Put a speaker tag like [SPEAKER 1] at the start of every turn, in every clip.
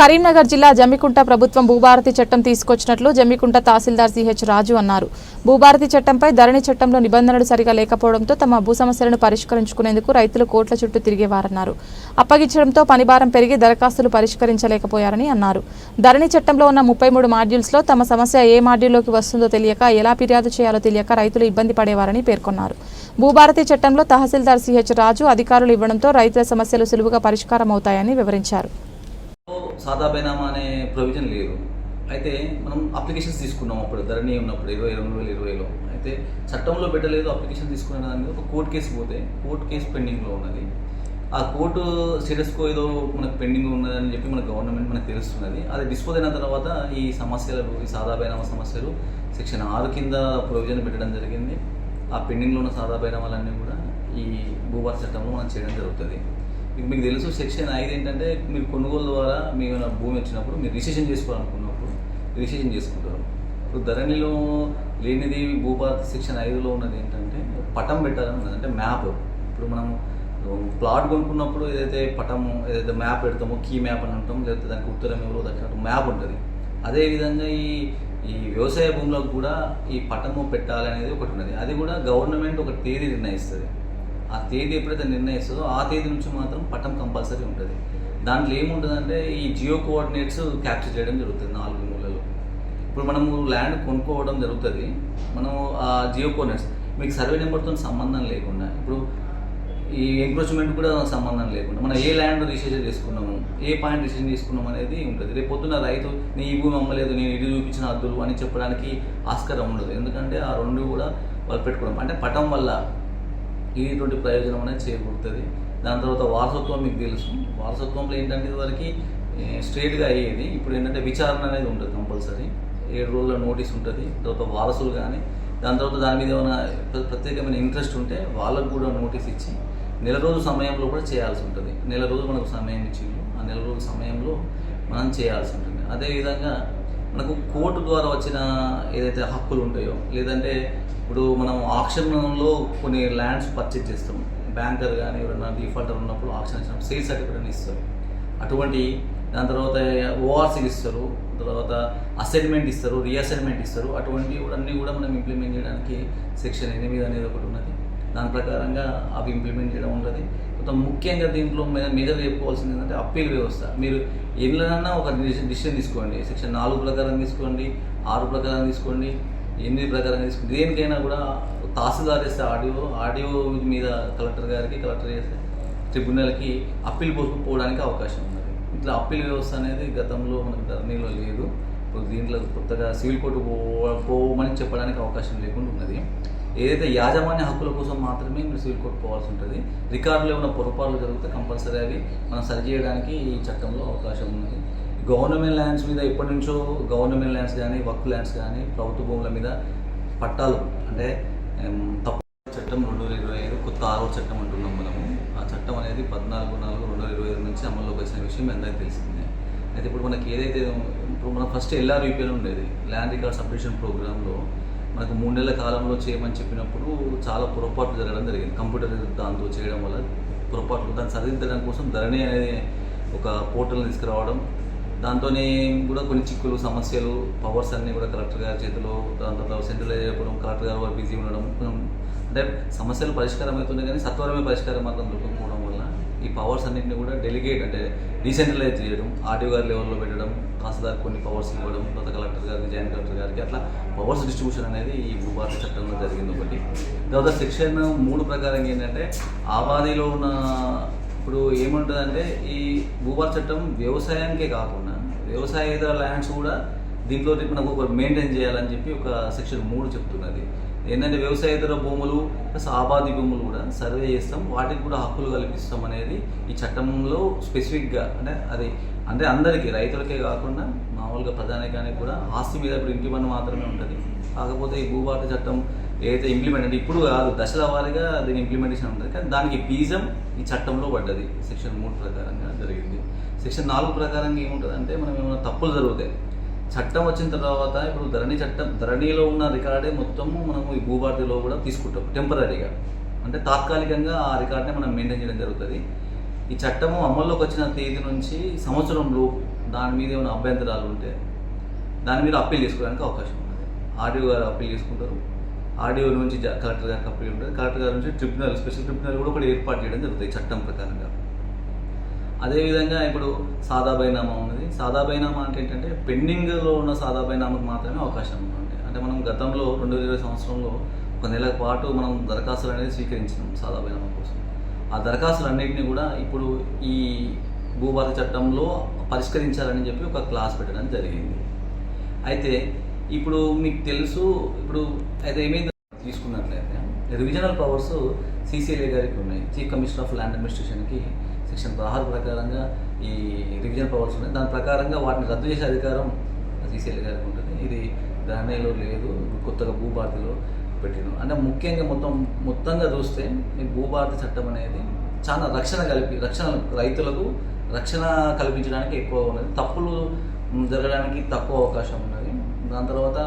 [SPEAKER 1] కరీంనగర్ జిల్లా జమ్మికుంట ప్రభుత్వం భూభారతి చట్టం తీసుకొచ్చినట్లు జమ్మికుంట తహసీల్దార్ సిహెచ్ రాజు అన్నారు. భూభారతి చట్టంపై ధరణి చట్టంలో నిబంధనలు సరిగా లేకపోవడంతో తమ భూ సమస్యలను పరిష్కరించుకునేందుకు రైతులు కోట్ల చుట్టూ తిరిగేవారన్నారు. అప్పగించడంతో పనిభారం పెరిగి దరఖాస్తులు పరిష్కరించలేకపోయారని అన్నారు. ధరణి చట్టంలో ఉన్న ముప్పై మూడు మాడ్యూల్స్లో తమ సమస్య ఏ మాడ్యూల్లోకి వస్తుందో తెలియక ఎలా ఫిర్యాదు చేయాలో తెలియక రైతులు ఇబ్బంది పడేవారని పేర్కొన్నారు. భూభారతి చట్టంలో తహసీల్దార్ సిహెచ్ రాజు అధికారులు ఇవ్వడంతో రైతుల సమస్యలు సులువుగా పరిష్కారం అవుతాయని వివరించారు.
[SPEAKER 2] సాదా బైనామా అనే ప్రొవిజన్ లేదు. అయితే మనం అప్లికేషన్స్ తీసుకున్నాం అప్పుడు ధరణి ఉన్నప్పుడు ఇరవై రెండు వేల ఇరవైలో. అయితే చట్టంలో పెట్టలేదు అప్లికేషన్ తీసుకునే దాని ఒక కోర్టు కేసు పోతే కోర్టు కేసు పెండింగ్లో ఉన్నది. ఆ కోర్టు స్టేటస్కో ఏదో మనకు పెండింగ్ ఉన్నదని చెప్పి మన గవర్నమెంట్ మనకు తెలుస్తున్నది. అది డిస్పోజ్ అయిన తర్వాత ఈ సమస్యలు ఈ సాదా బైనామా సమస్యలు సెక్షన్ ఆరు కింద ప్రొవిజన్ పెట్టడం జరిగింది. ఆ పెండింగ్లో ఉన్న సాదా బైనామాలన్నీ కూడా ఈ భూభార చట్టంలో మనం చేయడం జరుగుతుంది. మీకు మీకు తెలుసు సెక్షన్ ఐదు ఏంటంటే మీరు కొనుగోలు ద్వారా మీ ఏమైనా భూమి వచ్చినప్పుడు మీరు రిజిస్ట్రేషన్ చేసుకోవాలనుకున్నప్పుడు రిజిస్ట్రేషన్ చేసుకుంటారు. ఇప్పుడు ధరణిలో లేనిది భూభారత సెక్షన్ ఐదులో ఉన్నది ఏంటంటే పటం పెట్టాలని ఉన్నది. అంటే మ్యాప్. ఇప్పుడు మనం ప్లాట్ కొనుక్కున్నప్పుడు ఏదైతే పటం ఏదైతే మ్యాప్ పెడతామో కీ మ్యాప్ అని అంటాం లేకపోతే దానికి ఉత్తరం ఎవరో దక్షిణ మ్యాప్ ఉంటుంది. అదేవిధంగా ఈ ఈ వ్యవసాయ భూములకు కూడా ఈ పటము పెట్టాలనేది ఒకటి ఉన్నది. అది కూడా గవర్నమెంట్ ఒక తేదీ నిర్ణయిస్తుంది. ఆ తేదీ ఎప్పుడైతే నిర్ణయిస్తుందో ఆ తేదీ నుంచి మాత్రం పటం కంపల్సరీ ఉంటుంది. దాంట్లో ఏముంటుందంటే ఈ జియో కోఆర్డినేట్స్ క్యాప్చర్ చేయడం జరుగుతుంది నాలుగు మూలలో. ఇప్పుడు మనము ల్యాండ్ కొనుక్కోవడం జరుగుతుంది. మనం ఆ జియో కోఆర్డినేట్స్ మీకు సర్వే నెంబర్తో సంబంధం లేకుండా ఇప్పుడు ఈ ఎంక్రోచ్మెంట్ కూడా సంబంధం లేకుండా మనం ఏ ల్యాండ్ రిజిస్ట్రేషన్ చేసుకున్నాము ఏ పాయింట్ రిజిస్ట్రేషన్ చేసుకున్నాం అనేది ఉంటుంది. రేపు పొద్దున్న రైతు నీ ఈ భూమి అమ్మలేదు నేను ఇది చూపించిన అద్దులు అని చెప్పడానికి ఆస్కారం ఉండదు. ఎందుకంటే ఆ రెండు కూడా వాళ్ళు పెట్టుకోవడం అంటే పటం వల్ల ఇటువంటి ప్రయోజనం అనేది చేకూరుతుంది. దాని తర్వాత వారసత్వం మీకు తెలుసు. వారసత్వంలో ఏంటంటే ఇదివరకు స్ట్రేట్గా అయ్యేది. ఇప్పుడు ఏంటంటే విచారణ అనేది ఉంటుంది కంపల్సరీ. ఏడు రోజుల నోటీస్ ఉంటుంది. తర్వాత వారసులు కానీ దాని తర్వాత దాని మీద ఏమైనా ప్రత్యేకమైన ఇంట్రెస్ట్ ఉంటే వాళ్ళకు కూడా నోటీస్ ఇచ్చి నెల రోజు సమయంలో కూడా చేయాల్సి ఉంటుంది. నెల రోజు మనకు సమయం ఇచ్చిండ్రు. ఆ నెల రోజు సమయంలో మనం చేయాల్సి ఉంటుంది. అదేవిధంగా మనకు కోర్టు ద్వారా వచ్చిన ఏదైతే హక్కులు ఉంటాయో లేదంటే ఇప్పుడు మనం ఆక్షన్లో కొన్ని ల్యాండ్స్ పర్చేజ్ చేస్తాం. బ్యాంకర్ కానీ ఎవరైనా డిఫాల్టర్ ఉన్నప్పుడు ఆక్షన్ ఇచ్చినప్పుడు సేల్ సర్టిఫికేట్ ఇస్తారు. అటువంటి దాని తర్వాత ఓఆర్సీలు ఇస్తారు. తర్వాత అసైన్మెంట్ ఇస్తారు రీఅసైన్మెంట్ ఇస్తారు. అటువంటి అన్నీ కూడా మనం ఇంప్లిమెంట్ చేయడానికి సెక్షన్ ఎనిమిది అనేది ఒకటి ఉన్నది. దాని ప్రకారంగా అవి ఇంప్లిమెంట్ చేయడం ఉంటుంది. కొంత ముఖ్యంగా దీంట్లో మేజర్ చెప్పుకోవాల్సింది ఏంటంటే అప్పీల్ వ్యవస్థ. మీరు ఎందులోనన్నా ఒక డిసిషన్ తీసుకోండి. సెక్షన్ నాలుగు ప్రకారం తీసుకోండి ఆరు ప్రకారం తీసుకోండి ఎనిమిది ప్రకారం తీసుకోండి. దేనికైనా కూడా తహసీల్దార్ చేస్తే ఆడియో ఆడియో మీద కలెక్టర్ గారికి కలెక్టర్ చేస్తే ట్రిబ్యునల్కి అప్పీల్ పోవడానికి అవకాశం ఉంది ఇట్లా అప్పీల్ వ్యవస్థ అనేది గతంలో మనకు ధరణిలో లేదు. ఇప్పుడు దీంట్లో కొత్తగా సివిల్ కోర్టు పో- పోవమని చెప్పడానికి అవకాశం లేకుండా ఉన్నది. ఏదైతే యాజమాన్య హక్కుల కోసం మాత్రమే మీరు సివిల్ కోర్టు పోవాల్సి ఉంటుంది. రికార్డులో ఉన్న పొరపాట్లు జరిగితే కంపల్సరీ అవి మనం సరిచేయడానికి ఈ చట్టంలో అవకాశం ఉన్నది. గవర్నమెంట్ ల్యాండ్స్ మీద ఎప్పటి నుంచో గవర్నమెంట్ ల్యాండ్స్ కానీ వర్క్ ల్యాండ్స్ కానీ ప్రభుత్వ భూముల మీద పట్టాలు అంటే తప్పు చట్టం రెండు వేల ఇరవై ఐదు కొత్త ఆరో చట్టం అంటున్నాం మనము. ఆ చట్టం అనేది పద్నాలుగు నాలుగు రెండు వేల ఇరవై ఐదు నుంచి అమల్లోకి వచ్చిన విషయం మీ అందరికీ తెలిసిందే. అయితే ఇప్పుడు మనకి ఏదైతే ఇప్పుడు మనం ఫస్ట్ ఎల్ఆర్యూపీలో ఉండేది. ల్యాండ్ రికార్డ్ సబ్మిషన్ ప్రోగ్రాంలో మనకు మూడు నెలల కాలంలో చేయమని చెప్పినప్పుడు చాలా పొరపాట్లు జరగడం జరిగింది. కంప్యూటర్ దాంతో చేయడం వల్ల పొరపాట్లు. దాన్ని సరిదిద్దడం కోసం ధరణి అనే ఒక పోర్టల్ని తీసుకురావడం. దాంతోనే కూడా కొన్ని చిక్కులు సమస్యలు పవర్స్ అన్నీ కూడా కలెక్టర్ గారి చేతిలో దాని తర్వాత సెంట్రలైజ్ అయిపోవడం కలెక్టర్ గారు బిజీ ఉండడం. అంటే సమస్యలు పరిష్కారం అవుతున్నాయి కానీ సత్వరమే పరిష్కారం మాత్రం దొరకకపోవడం ఈ పవర్స్ అన్నింటినీ కూడా డెలిగేట్ అంటే డీసెంట్రలైజ్ చేయడం ఆర్టీఓ గారి లెవెల్లో పెట్టడం కాస్త కొన్ని పవర్స్ ఇవ్వడం కొత్త కలెక్టర్ గారికి జాయింట్ కలెక్టర్ గారికి అట్లా పవర్స్ డిస్ట్రిబ్యూషన్ అనేది ఈ భూభారత చట్టంలో జరిగింది ఒకటి. తర్వాత సెక్షన్ మూడు ప్రకారం ఏంటంటే ఆబాదిలో ఉన్న ఇప్పుడు ఏముంటుందంటే ఈ భూభారత చట్టం వ్యవసాయానికే కాకుండా వ్యవసాయేతర ల్యాండ్స్ కూడా దీంట్లో మనకు ఒక మెయింటైన్ చేయాలని చెప్పి ఒక సెక్షన్ మూడు చెప్తున్నది. ఏంటంటే వ్యవసాయేతర భూములు ప్లస్ ఆబాది భూములు కూడా సర్వే చేస్తాం. వాటికి కూడా హక్కులు కల్పిస్తాం అనేది ఈ చట్టంలో స్పెసిఫిక్గా. అంటే అది అంటే అందరికీ రైతులకే కాకుండా మామూలుగా ప్రధానికానికి కూడా ఆస్తి మీద ఇప్పుడు ఇంటి పన్ను మాత్రమే ఉంటుంది. కాకపోతే ఈ భూభారత చట్టం ఏదైతే ఇంప్లిమెంట్ అంటే ఇప్పుడు కాదు దశల వారీగా దీని ఇంప్లిమెంటేషన్ ఉంటుంది. కానీ దానికి బీజం ఈ చట్టంలో పడ్డది. సెక్షన్ మూడు ప్రకారంగా జరిగింది. సెక్షన్ నాలుగు ప్రకారంగా ఏముంటుంది అంటే మనం ఏమైనా తప్పులు జరుగుతాయి చట్టం వచ్చిన తర్వాత ఇప్పుడు ధరణి చట్టం ధరణిలో ఉన్న రికార్డే మొత్తము మనము ఈ భూభారతిలో కూడా తీసుకుంటాం టెంపరీగా అంటే తాత్కాలికంగా ఆ రికార్డ్ని మనం మెయింటైన్ చేయడం జరుగుతుంది. ఈ చట్టము అమల్లోకి వచ్చిన తేదీ నుంచి సంవత్సరంలో దాని మీద ఏమైనా అభ్యంతరాలు ఉంటే దాని మీద అప్పీల్ చేసుకోవడానికి అవకాశం ఉంటుంది ఆర్డీఓ గారు అప్పీల్ చేసుకుంటారు. ఆర్డీఓ నుంచి కలెక్టర్ గారికి అప్పీల్ ఉంటుంది. కలెక్టర్ గారి నుంచి ట్రిబ్యునల్ స్పెషల్ ట్రిబ్యునల్ కూడా ఒకటి ఏర్పాటు చేయడం జరుగుతుంది చట్టం ప్రకారంగా. అదేవిధంగా ఇప్పుడు సాదా బైనామా ఉన్నది. సాదా బైనామా అంటే ఏంటంటే పెండింగ్లో ఉన్న సాదా బైనామాకు మాత్రమే అవకాశం ఉంటుంది అంటే మనం గతంలో రెండు వేల ఇరవై సంవత్సరంలో ఒక నెల పాటు మనం దరఖాస్తులు అనేది స్వీకరించినాం సాదా బైనామా కోసం. ఆ దరఖాస్తులన్నింటినీ కూడా ఇప్పుడు ఈ భూభారత చట్టంలో పరిష్కరించాలని చెప్పి ఒక క్లాస్ పెట్టడం జరిగింది. అయితే ఇప్పుడు మీకు తెలుసు ఇప్పుడు అయితే ఏమైంది? తీసుకున్నట్లయితే రివిజనల్ పవర్స్ సీసీఎల్ఏ గారికి ఉన్నాయి. చీఫ్ కమిషనర్ ఆఫ్ ల్యాండ్ అడ్మినిస్ట్రేషన్కి సెక్షన్ పదహారు ప్రకారంగా ఈ రివిజన్ పవర్స్ ఉన్నాయి. దాని ప్రకారంగా వాటిని రద్దు చేసే అధికారం సీసీఎల్ఏ గారికి ఉంటుంది. ఇది ధరణిలో లేదు కొత్తగా భూభారతిలో పెట్టిను అంటే ముఖ్యంగా మొత్తం మొత్తంగా చూస్తే ఈ భూభారతి చట్టం అనేది చాలా రక్షణ కలిపి రక్షణ రైతులకు రక్షణ కల్పించడానికి ఎక్కువ ఉన్నది. తప్పులు జరగడానికి తక్కువ అవకాశం ఉన్నది. దాని తర్వాత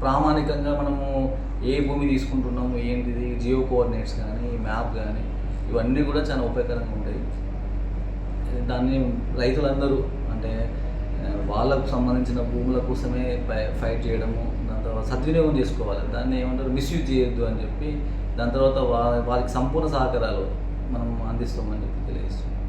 [SPEAKER 2] ప్రామాణికంగా మనము ఏ భూమి తీసుకుంటున్నాము ఏంటిది జియో కోఆర్డినేట్స్ కానీ మ్యాప్ కానీ ఇవన్నీ కూడా చాలా ఉపయోగకరంగా ఉంటాయి. దాన్ని రైతులందరూ అంటే వాళ్ళకు సంబంధించిన భూముల కోసమే ఫై- ఫైట్ చేయడము దాని తర్వాత సద్వినియోగం చేసుకోవాలి. దాన్ని ఏమంటారు మిస్యూజ్ చేయొద్దు అని చెప్పి దాని తర్వాత వా వారికి సంపూర్ణ సహకారాలు మనం అందిస్తామని చెప్పి తెలియజేస్తున్నాం.